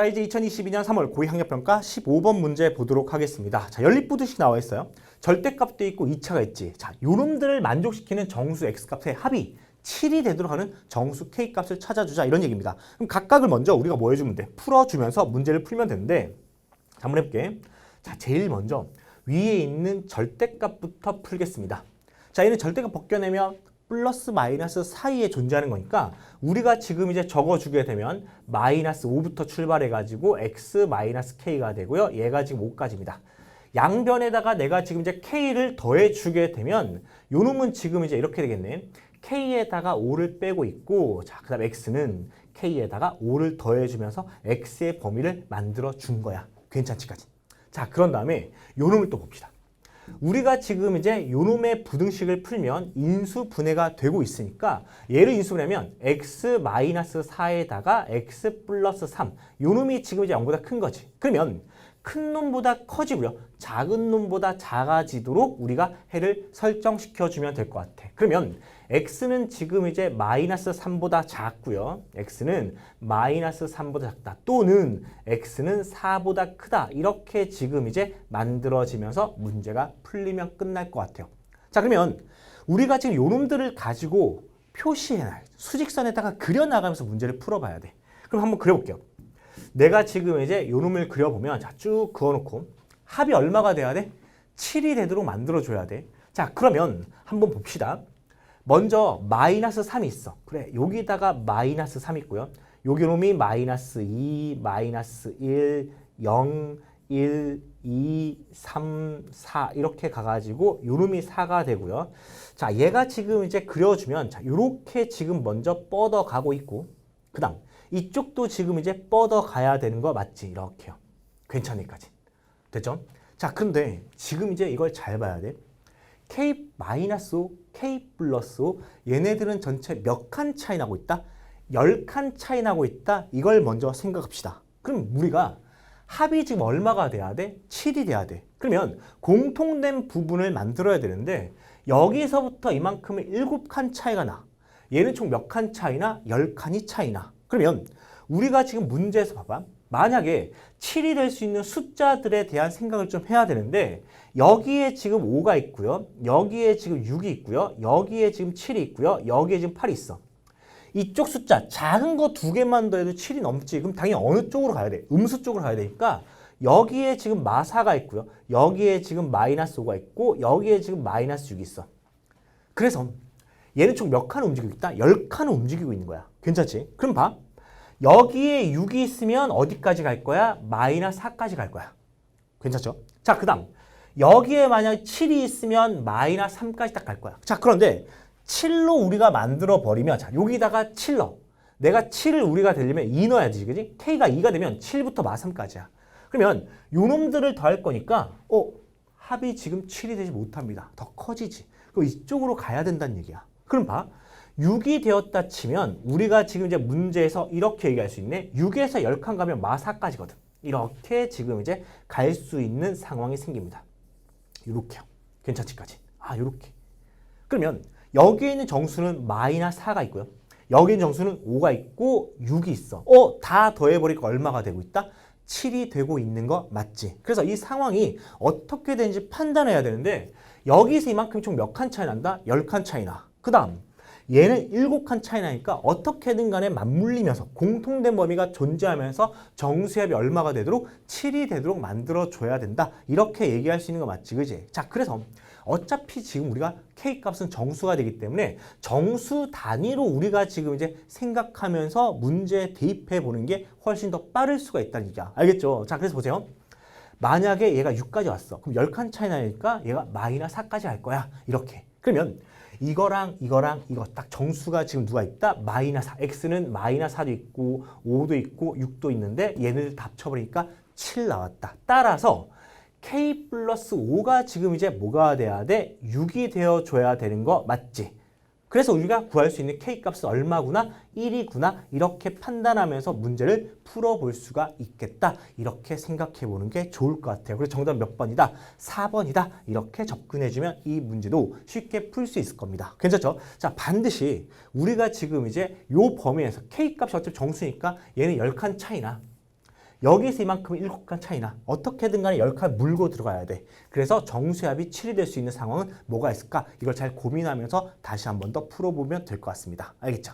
자, 이제 2022년 3월 고위학력평가 15번 문제 보도록 하겠습니다. 자, 연립부두식 나와 있어요. 절대값도 있고 2차가 있지. 자, 요놈들을 만족시키는 정수 x값의 합이 7이 되도록 하는 정수 k값을 찾아주자 이런 얘기입니다. 그럼 각각을 먼저 우리가 뭐 해주면 돼? 풀어주면서 문제를 풀면 되는데 자, 한번 해볼게. 자, 제일 먼저 위에 있는 절대값부터 풀겠습니다. 자, 얘는 절대값 벗겨내면 플러스 마이너스 사이에 존재하는 거니까 우리가 지금 이제 적어주게 되면 마이너스 5부터 출발해가지고 x 마이너스 k가 되고요. 얘가 지금 5까지입니다. 양변에다가 내가 지금 이제 k를 더해주게 되면 요 놈은 지금 이제 이렇게 되겠네. k에다가 5를 빼고 있고 자, 그다음 x는 k에다가 5를 더해주면서 x의 범위를 만들어 준 거야. 괜찮지까지. 자, 그런 다음에 요 놈을 또 봅시다. 우리가 지금 이제 요놈의 부등식을 풀면 인수 분해가 되고 있으니까 얘를 인수분해하면 x-4에다가 x 플러스 3 요놈이 지금 이제 0보다 큰 거지. 그러면 큰 놈보다 커지고요. 작은 놈보다 작아지도록 우리가 해를 설정시켜 주면 될 것 같아. 그러면 x는 지금 이제 마이너스 3보다 작고요. x는 마이너스 3보다 작다. 또는 x는 4보다 크다. 이렇게 지금 이제 만들어지면서 문제가 풀리면 끝날 것 같아요. 자 그러면 우리가 지금 요 놈들을 가지고 표시해놔. 수직선에다가 그려나가면서 문제를 풀어봐야 돼. 그럼 한번 그려볼게요. 내가 지금 이제 요 놈을 그려보면 자 쭉 그어놓고 합이 얼마가 돼야 돼? 7이 되도록 만들어줘야 돼. 자 그러면 한번 봅시다. 먼저 마이너스 3이 있어. 그래 여기다가 마이너스 3 있고요. 여기 놈이 마이너스 2, 마이너스 1, 0, 1, 2, 3, 4 이렇게 가가지고 요 놈이 4가 되고요. 자 얘가 지금 이제 그려주면 자 요렇게 지금 먼저 뻗어 가고 있고 그 다음 이쪽도 지금 이제 뻗어 가야 되는 거 맞지? 이렇게요. 괜찮을까지. 됐죠? 자, 근데 지금 이제 이걸 잘 봐야 돼. K 마이너스 5, K 플러스 5 얘네들은 전체 몇 칸 차이 나고 있다? 10칸 차이 나고 있다. 이걸 먼저 생각합시다. 그럼 우리가 합이 지금 얼마가 돼야 돼? 7이 돼야 돼. 그러면 공통된 부분을 만들어야 되는데 여기서부터 이만큼의 7칸 차이가 나. 얘는 총 몇 칸 차이나? 10칸이 차이나. 그러면 우리가 지금 문제에서 봐봐. 만약에 7이 될 수 있는 숫자들에 대한 생각을 좀 해야 되는데 여기에 지금 5가 있고요. 여기에 지금 6이 있고요. 여기에 지금 7이 있고요. 여기에 지금 8이 있어. 이쪽 숫자 작은 거 두 개만 더해도 7이 넘지. 그럼 당연히 어느 쪽으로 가야 돼? 음수 쪽으로 가야 되니까 여기에 지금 마사가 있고요. 여기에 지금 마이너스 5가 있고 여기에 지금 마이너스 6이 있어. 그래서 얘는 총 몇 칸을 움직이고 있다? 10칸을 움직이고 있는 거야. 괜찮지? 그럼 봐. 여기에 6이 있으면 어디까지 갈 거야? 마이너스 4까지 갈 거야. 괜찮죠? 자, 그 다음. 여기에 만약 7이 있으면 마이너스 3까지 딱 갈 거야. 자, 그런데 7로 우리가 만들어 버리면, 자, 여기다가 7 넣어. 내가 7을 우리가 되려면 2 넣어야지, 그지? K가 2가 되면 7부터 마 3까지야. 그러면 요 놈들을 더할 거니까, 어, 합이 지금 7이 되지 못합니다. 더 커지지. 그럼 이쪽으로 가야 된다는 얘기야. 그럼 봐. 6이 되었다 치면 우리가 지금 이제 문제에서 이렇게 얘기할 수 있네. 6에서 10칸 가면 마4까지거든. 이렇게 지금 이제 갈 수 있는 상황이 생깁니다. 이렇게요. 괜찮지까지. 아, 이렇게. 그러면 여기에 있는 정수는 마이너스 4가 있고요. 여기 있는 정수는 5가 있고 6이 있어. 어, 다 더해버리니까 얼마가 되고 있다? 7이 되고 있는 거 맞지? 그래서 이 상황이 어떻게 되는지 판단해야 되는데 여기서 이만큼 총 몇 칸 차이 난다? 10칸 차이 나. 그 다음 얘는 7칸 차이 나니까 어떻게든 간에 맞물리면서 공통된 범위가 존재하면서 정수합이 얼마가 되도록 7이 되도록 만들어줘야 된다. 이렇게 얘기할 수 있는 거 맞지? 그지? 자, 그래서 어차피 지금 우리가 K값은 정수가 되기 때문에 정수 단위로 우리가 지금 이제 생각하면서 문제에 대입해 보는 게 훨씬 더 빠를 수가 있다는 얘기야. 알겠죠? 자, 그래서 보세요. 만약에 얘가 6까지 왔어. 그럼 10칸 차이 나니까 얘가 마이너스 4까지 할 거야. 이렇게. 그러면 이거랑 이거랑 이거 딱 정수가 지금 누가 있다? 마이너스 4. x는 마이너스 4도 있고 5도 있고 6도 있는데 얘네들 다 합쳐버리니까 7 나왔다. 따라서 k 플러스 5가 지금 이제 뭐가 돼야 돼? 6이 되어줘야 되는 거 맞지? 그래서 우리가 구할 수 있는 K값은 얼마구나? 1이구나. 이렇게 판단하면서 문제를 풀어볼 수가 있겠다. 이렇게 생각해 보는 게 좋을 것 같아요. 그래서 정답 몇 번이다? 4번이다. 이렇게 접근해주면 이 문제도 쉽게 풀 수 있을 겁니다. 괜찮죠? 자, 반드시 우리가 지금 이제 요 범위에서 K값이 어차피 정수니까 얘는 10칸 차이나 여기서 이만큼 7칸 차이나 어떻게든 간에 10칸 물고 들어가야 돼. 그래서 정수합이 7이 될 수 있는 상황은 뭐가 있을까? 이걸 잘 고민하면서 다시 한 번 더 풀어보면 될 것 같습니다. 알겠죠?